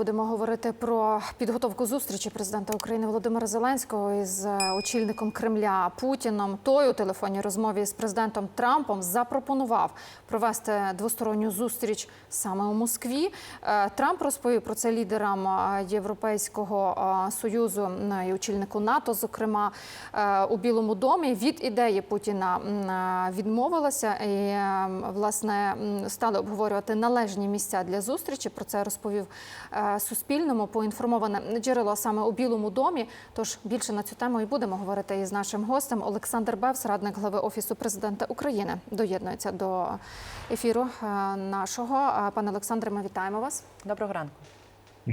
Будемо говорити про підготовку зустрічі президента України Володимира Зеленського із е, очільником Кремля Путіном. Той у телефонній розмові з президентом Трампом запропонував провести двосторонню зустріч саме у Москві. Е, Трамп розповів про це лідерам е, Європейського союзу і очільнику НАТО, зокрема у Білому домі. Від ідеї Путіна відмовилася і власне стали обговорювати належні місця для зустрічі. Про це розповів Суспільному поінформоване джерело саме у Білому домі. Тож більше на цю тему і будемо говорити із нашим гостем. Олександр Бевс, радник глави офісу президента України, доєднується до ефіру е, нашого. Е, Пане Олександре, ми вітаємо вас. Доброго ранку.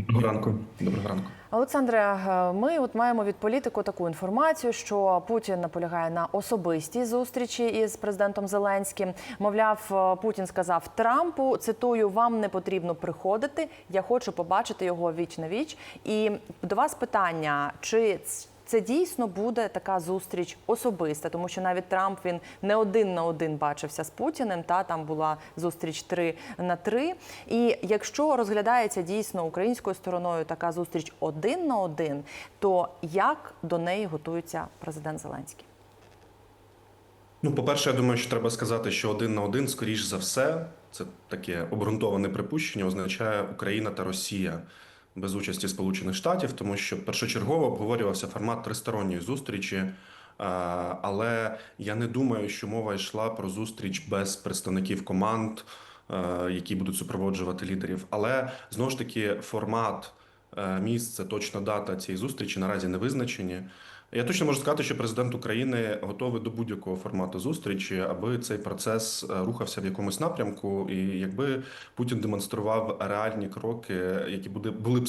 Доброго ранку. Доброго ранку. Олександре, е, ми от маємо від політику таку інформацію, що Путін наполягає на особистій зустрічі із президентом Зеленським. Мовляв, е, Путін сказав Трампу: цитую, вам не потрібно приходити. Я хочу побачити його віч на віч. І до вас питання: чи це дійсно буде така зустріч особиста, тому що навіть Трамп він не один на один бачився з Путіним. Та там була зустріч три на три. І якщо розглядається дійсно українською стороною така зустріч один на один, то як до неї готується президент Зеленський? Ну, по-перше, я думаю, що треба сказати, що один на один, скоріш за все, це таке обґрунтоване припущення, означає Україна та Росія без участі Сполучених Штатів, тому що першочергово обговорювався формат тристоронньої зустрічі. е, Але я не думаю, що мова йшла про зустріч без представників команд, е, які будуть супроводжувати лідерів. Але знову ж таки, формат, е, місце, точна дата цієї зустрічі наразі не визначені. Я точно можу сказати, що президент України готовий до будь-якого формату зустрічі, аби цей процес е, рухався в якомусь напрямку, і якби Путін демонстрував реальні кроки, які буде були б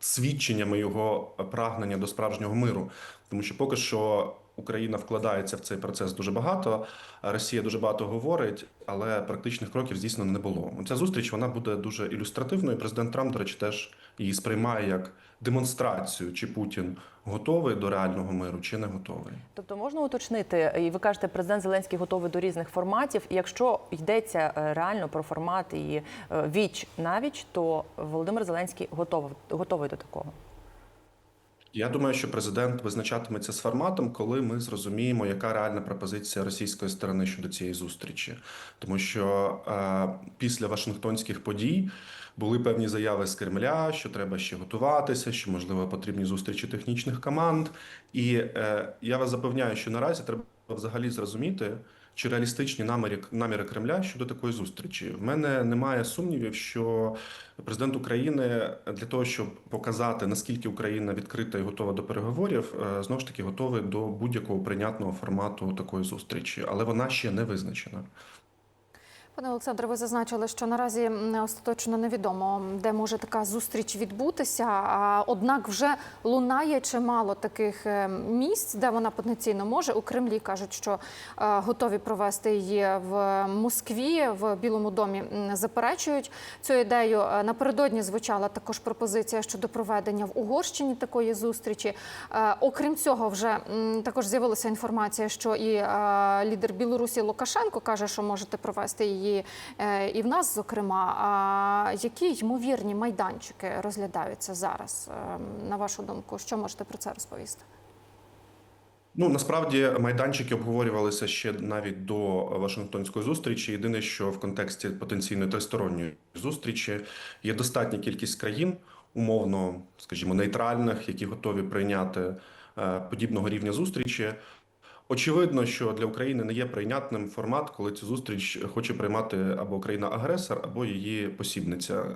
свідченнями його прагнення до справжнього миру, тому що поки що. Україна вкладається в цей процес дуже багато. Росія дуже багато говорить, але практичних кроків здійснено не було. Ця зустріч вона буде дуже ілюстративною. Президент Трамп, до речі, теж її сприймає як демонстрацію, чи Путін готовий до реального миру, чи не готовий. Тобто можна уточнити, і ви кажете, президент Зеленський готовий до різних форматів. І якщо йдеться е, реально про формат і е, віч на віч, то Володимир Зеленський готовий, готовий до такого. Я думаю, що президент визначатиметься з форматом, коли ми зрозуміємо, яка реальна пропозиція російської сторони щодо цієї зустрічі, тому що е, після Вашингтонських подій були певні заяви з Кремля, що треба ще готуватися, що можливо потрібні зустрічі технічних команд. І е, я вас запевняю, що наразі треба взагалі зрозуміти. Чи реалістичні наміри, наміри Кремля щодо такої зустрічі? В мене немає сумнівів, що президент України для того, щоб показати наскільки Україна відкрита і готова до переговорів, е, знову ж таки готовий до будь-якого прийнятного формату такої зустрічі, але вона ще не визначена. Пане Олександре, ви зазначили, що наразі остаточно невідомо, де може така зустріч відбутися. Однак вже лунає чимало таких е, місць, де вона потенційно може. У Кремлі кажуть, що е, готові провести її в Москві, в Білому домі заперечують цю ідею. Е, Напередодні звучала також пропозиція щодо проведення в Угорщині такої зустрічі. Окрім цього, вже також з'явилася інформація, що і лідер Білорусі Лукашенко каже, що можете провести її е, і в нас, зокрема. Які ймовірні майданчики розглядаються зараз? Е, На вашу думку, що можете про це розповісти? Ну насправді майданчики обговорювалися ще навіть до Вашингтонської зустрічі. Єдине, що в контексті потенційної тристоронньої зустрічі є достатня кількість країн, умовно, скажімо, нейтральних, які готові прийняти е, подібного рівня зустрічі. Очевидно, що для України не є прийнятним формат, коли цю зустріч хоче приймати або країна-агресор, або її посібниця е,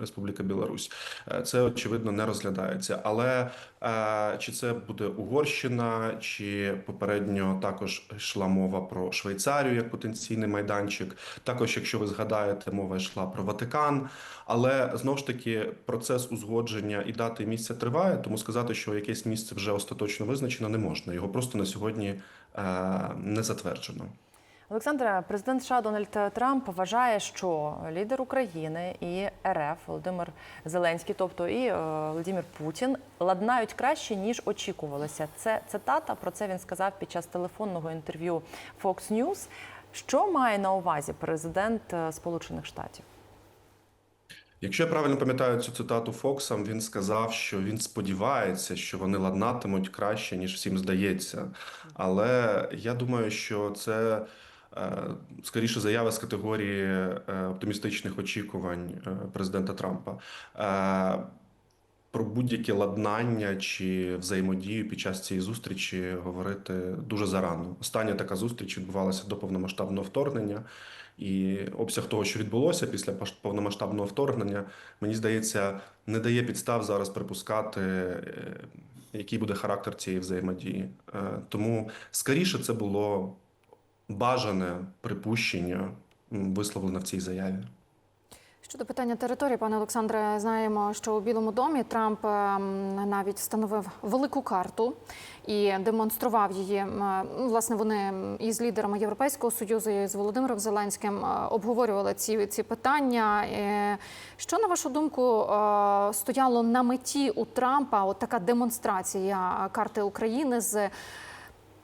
Республіка Білорусь. Е, Це очевидно не розглядається. Але е, чи це буде Угорщина, чи попередньо також йшла мова про Швейцарію як потенційний майданчик. Також, якщо ви згадаєте, мова йшла про Ватикан. Але знову ж таки процес узгодження і дати місця триває, тому сказати, що якесь місце вже остаточно визначено, не можна. Його просто на сьогодні не затверджено. Олександра, президент США Дональд Трамп вважає, що лідер України і РФ Володимир Зеленський, тобто і е, Володимир Путін, ладнають краще ніж очікувалося. Це цитата. Про це він сказав під час телефонного інтерв'ю Fox News. Що має на увазі президент е, Сполучених Штатів? Якщо я правильно пам'ятаю цю цитату Фокса, він сказав, що він сподівається, що вони ладнатимуть краще, ніж всім здається. Але я думаю, що це е, скоріше заява з категорії е, оптимістичних очікувань е, президента Трампа. Про будь-яке ладнання чи взаємодію під час цієї зустрічі говорити дуже зарано. Остання така зустріч відбувалася до повномасштабного вторгнення, і обсяг того, що відбулося після повномасштабного вторгнення, мені здається, не дає підстав зараз припускати, е, який буде характер цієї взаємодії. Е, Тому скоріше це було бажане припущення, висловлене в цій заяві. Щодо питання території, пане Олександре, знаємо, що у Білому домі Трамп ем, навіть встановив велику карту і демонстрував її. Ем, ну, Власне, вони із лідерами Європейського союзу і з Володимиром Зеленським е, обговорювали ці, ці питання. Е, Що на вашу думку е, стояло на меті у Трампа? От така демонстрація карти України з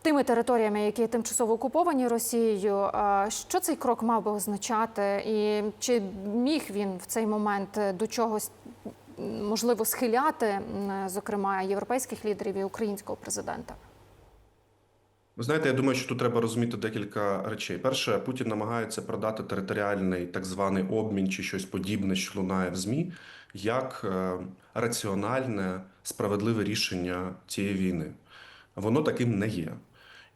тими територіями, які тимчасово окуповані Росією. Що цей крок мав би означати, і чи міг він в цей момент до чогось можливо схиляти, зокрема європейських лідерів і українського президента? Ви знаєте, я думаю, що тут треба розуміти декілька речей. Перше, Путін намагається продати територіальний так званий обмін чи щось подібне, що лунає в ЗМІ, як е, раціональне, справедливе рішення цієї війни. Воно таким не є.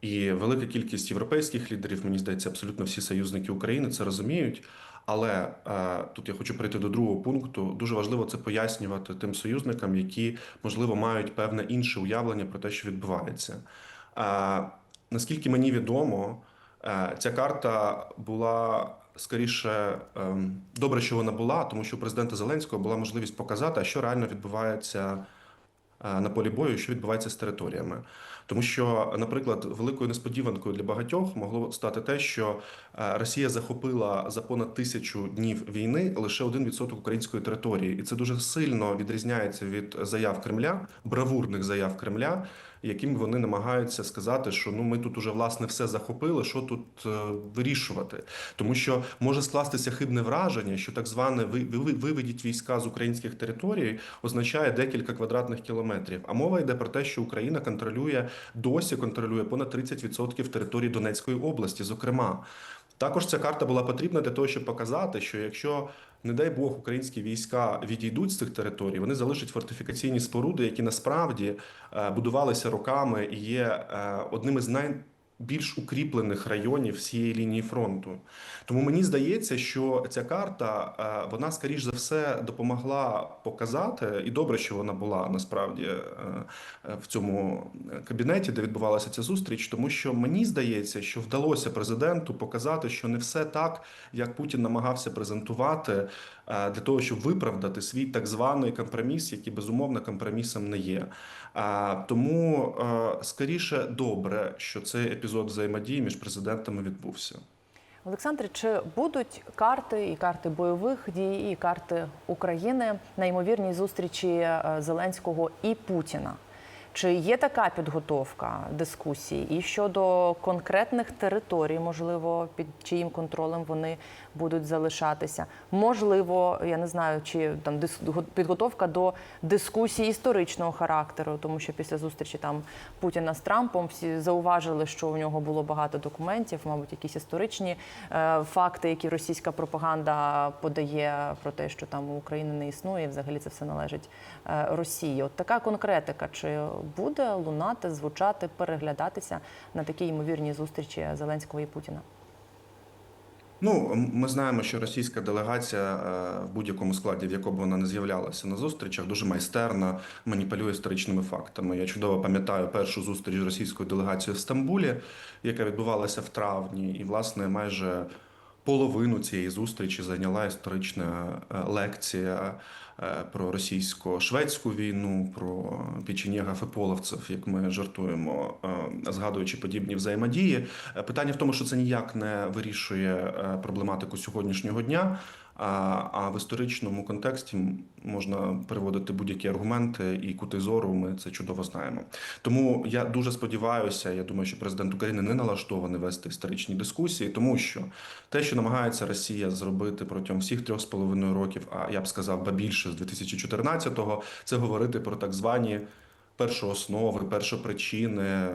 І велика кількість європейських лідерів, мені здається, абсолютно всі союзники України це розуміють. Але е, тут я хочу прийти до другого пункту. Дуже важливо це пояснювати тим союзникам, які можливо мають певне інше уявлення про те, що відбувається. Е, наскільки мені відомо, е, ця карта була скоріше ем, добре, що вона була, тому що у президента Зеленського була можливість показати, що реально відбувається на полі бою, що відбувається з територіями. Тому що, наприклад, великою несподіванкою для багатьох могло стати те, що е, Росія захопила за понад тисячу днів війни лише 1% української території, і це дуже сильно відрізняється від заяв Кремля, бравурних заяв Кремля, яким вони намагаються сказати, що ну ми тут уже власне все захопили, що тут е, вирішувати. Тому що може скластися хибне враження, що так зване ви, ви, виведіть війська з українських територій означає декілька квадратних кілометрів. А мова йде про те, що Україна контролює досі контролює понад 30% території Донецької області, зокрема. Також ця карта була потрібна для того, щоб показати, що якщо, не дай Бог, українські війська відійдуть з цих територій, вони залишать фортифікаційні споруди, які насправді е, будувалися роками і є е, одним із найбільш укріплених районів всієї лінії фронту. Тому мені здається, що ця карта е, вона скоріш за все допомогла показати, і добре, що вона була насправді е, е, в цьому кабінеті, де відбувалася ця зустріч, тому що мені здається, що вдалося президенту показати, що не все так, як Путін намагався презентувати для того, щоб виправдати свій так званий компроміс, який безумовно компромісом не є. А, Тому е, скоріше добре, що цей епізод взаємодії між президентами відбувся. Олександре, чи будуть карти і карти бойових дій, і карти України на ймовірній зустрічі е, Зеленського і Путіна? Чи є така підготовка дискусій і щодо конкретних територій, можливо, під чиїм контролем вони будуть залишатися? Можливо, я не знаю, чи там підготовка до дискусій історичного характеру, тому що після зустрічі там Путіна з Трампом всі зауважили, що у нього було багато документів, мабуть, якісь історичні е, факти, які російська пропаганда подає про те, що там України не існує, і взагалі це все належить е, Росії. От така конкретика, чи буде лунати, звучати, переглядатися на такій ймовірній зустрічі Зеленського і Путіна? Ну, ми знаємо, що російська делегація е, в будь-якому складі, в якому вона не з'являлася на зустрічах, дуже майстерно маніпулює історичними фактами. Я чудово пам'ятаю першу зустріч російської делегації в Стамбулі, яка відбувалася в травні, і власне майже половину цієї зустрічі зайняла історична е, лекція е, про російсько-шведську війну, про печенєгав і половців, як ми жартуємо, е, згадуючи подібні взаємодії. Питання в тому, що це ніяк не вирішує проблематику сьогоднішнього дня. А, в історичному контексті можна приводити будь-які аргументи і кути зору. Ми це чудово знаємо. Тому я дуже сподіваюся. Я думаю, що президент України не налаштований вести історичні дискусії, тому що те, що намагається Росія зробити протягом всіх трьох з половиною років, а я б сказав, ба більше з 2014-го, це говорити про так звані першооснови, першопричини,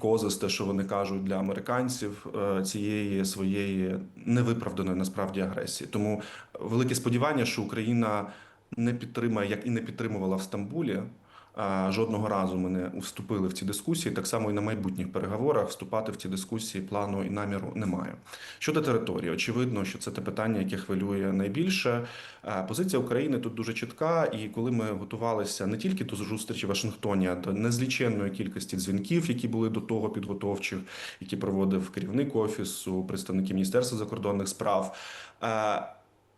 causes, те, що вони кажуть для американців е, цієї своєї невиправданої насправді агресії. Тому велике сподівання, що Україна не підтримає, як і не підтримувала в Стамбулі. Жодного разу ми не вступили в ці дискусії. Так само і на майбутніх переговорах вступати в ці дискусії плану і наміру немає. Щодо території, очевидно, що це те питання, яке хвилює найбільше. Позиція України тут дуже чітка. І коли ми готувалися не тільки до зустрічі в Вашингтоні, а до незліченної кількості дзвінків, які були до того підготовчих, які проводив керівник офісу, представники міністерства закордонних справ.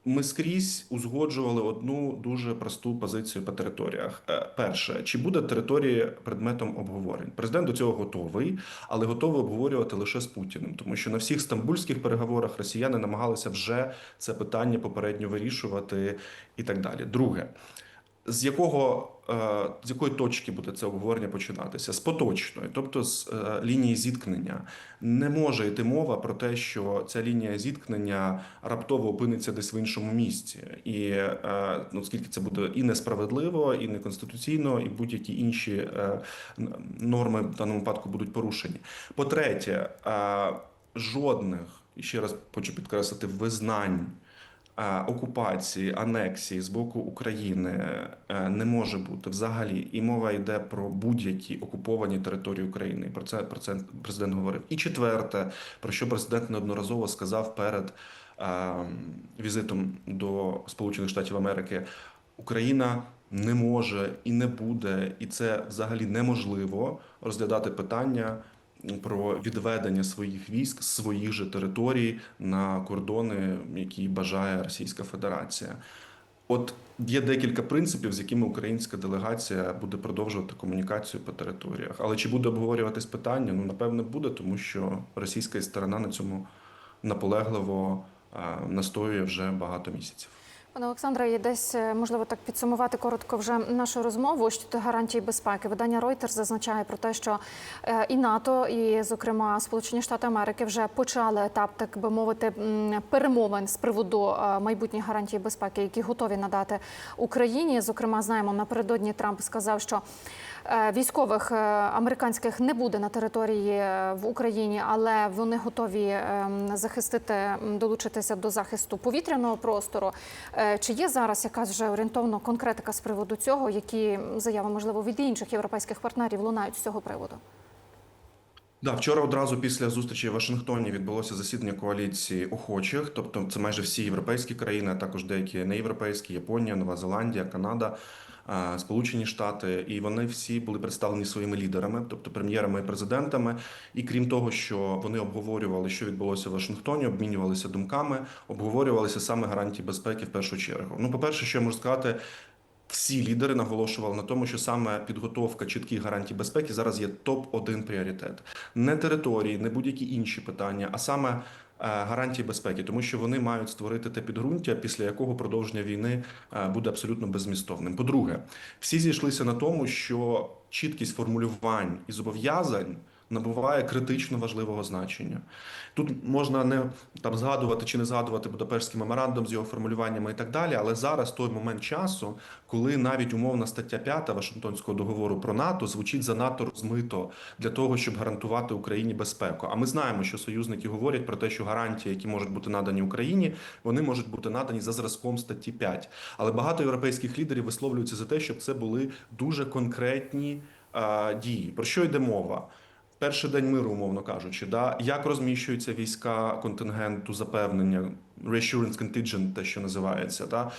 Ми скрізь узгоджували одну дуже просту позицію по територіях. Е, Перше, чи буде територія предметом обговорень? Президент до цього готовий, але готовий обговорювати лише з Путіним, тому що на всіх стамбульських переговорах росіяни намагалися вже це питання попередньо вирішувати і так далі. Друге. З якого з якої точки буде це обговорення починатися? З поточної, тобто з е, лінії зіткнення, не може йти мова про те, що ця лінія зіткнення раптово опиниться десь в іншому місці, і е, ну, оскільки це буде і несправедливо, і неконституційно, і будь-які інші е, норми в даному випадку будуть порушені. По-третє, е, жодних і ще раз хочу підкреслити визнань е, окупації, анексії з боку України е, не може бути взагалі. І мова йде про будь-які окуповані території України. Про це про це президент говорив. І четверте, про що президент неодноразово сказав перед е, візитом до Сполучених Штатів Америки, Україна. Не може і не буде, і це взагалі неможливо розглядати питання про відведення своїх військ з своїх же територій на кордони, які бажає Російська Федерація. От є декілька принципів, з якими українська делегація буде продовжувати комунікацію по територіях. Але чи буде обговорюватись питання? Ну напевне буде, тому що російська сторона на цьому наполегливо е, настоює вже багато місяців. Пане Олександре, і десь е, можливо так підсумувати коротко вже нашу розмову щодо гарантії безпеки. Видання Reuters зазначає про те, що е, і НАТО, і, зокрема, Сполучені Штати Америки вже почали етап, так би мовити, перемовин з приводу е, майбутніх гарантій безпеки, які готові надати Україні. Зокрема, знаємо, напередодні Трамп сказав, що військових американських не буде на території в Україні, але вони готові е, захистити, долучитися до захисту повітряного простору. Е, Чи є зараз якась вже орієнтовно конкретика з приводу цього, які заяви можливо від інших європейських партнерів лунають з цього приводу? Да, вчора одразу після зустрічі в Вашингтоні відбулося засідання коаліції охочих, тобто це майже всі європейські країни, а також деякі неєвропейські, Японія, Нова Зеландія, Канада, Сполучені Штати, і вони всі були представлені своїми лідерами, тобто прем'єрами і президентами. І крім того, що вони обговорювали, що відбулося в Вашингтоні, обмінювалися думками, обговорювалися саме гарантії безпеки в першу чергу. Ну, по-перше, що я можу сказати. Всі лідери наголошували на тому, що саме підготовка чітких гарантій безпеки зараз є топ 1 пріоритет. Не території, не будь-які інші питання, а саме е, гарантії безпеки, тому що вони мають створити те підґрунтя, після якого продовження війни е, буде абсолютно беззмістовним. По-друге, всі зійшлися на тому, що чіткість формулювань і зобов'язань набуває критично важливого значення. Тут можна не там згадувати чи не згадувати Будапештський меморандум з його формулюваннями і так далі, але зараз той момент часу, коли навіть умовна стаття 5 Вашингтонського договору про НАТО звучить занадто розмито для того, щоб гарантувати Україні безпеку. А ми знаємо, що союзники говорять про те, що гарантії, які можуть бути надані Україні, вони можуть бути надані за зразком статті 5. Але багато європейських лідерів висловлюються за те, щоб це були дуже конкретні е, дії. Про що йде мова? Перший день миру, умовно кажучи, да? Як розміщуються війська контингенту запевнення, reassurance contingent, те, що називається, да?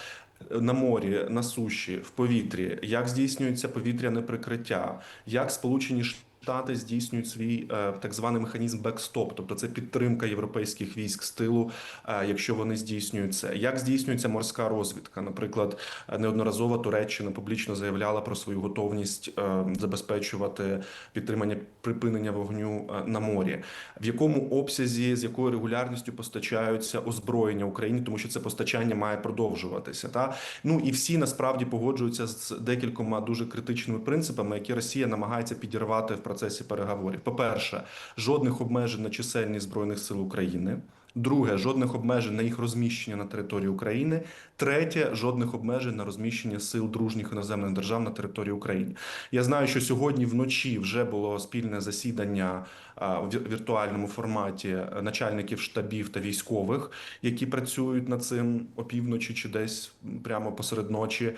На морі, на суші, в повітрі, як здійснюється повітряне прикриття, як Сполучені Штати здійснюють свій е, так званий механізм бекстоп, тобто це підтримка європейських військ з тилу, е, якщо вони здійснюють це. Як здійснюється морська розвідка? Наприклад, неодноразово Туреччина публічно заявляла про свою готовність е, забезпечувати підтримання припинення вогню на морі. В якому обсязі з якою регулярністю постачаються озброєння Україні, тому що це постачання має продовжуватися. Та ну і всі насправді погоджуються з декількома дуже критичними принципами, які Росія намагається підірвати в процесі переговорів. По перше, жодних обмежень на чисельність збройних сил України. Друге, жодних обмежень на їх розміщення на території України. Третє, жодних обмежень на розміщення сил дружніх іноземних держав на території України. Я знаю, що сьогодні вночі вже було спільне засідання в віртуальному форматі е, начальників штабів та військових, які працюють над цим опівночі чи десь прямо посеред ночі.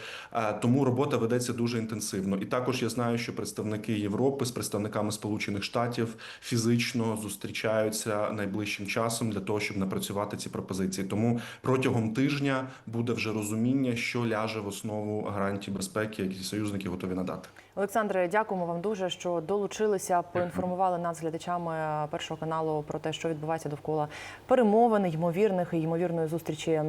Тому робота ведеться дуже інтенсивно. І також я знаю, що представники Європи з представниками Сполучених Штатів фізично зустрічаються найближчим часом для того, щоб напрацювати ці пропозиції. Тому протягом тижня буде вже розуміння, що ляже в основу гарантій безпеки, які союзники готові надати. Олександре, дякуємо вам дуже, що долучилися, поінформували нас глядачами першого каналу про те, що відбувається довкола перемовин, ймовірних і ймовірної зустрічі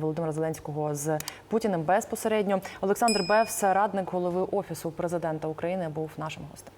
Володимира Зеленського з Путіним безпосередньо. Олександр Бевс, радник голови офісу президента України, був нашим гостем.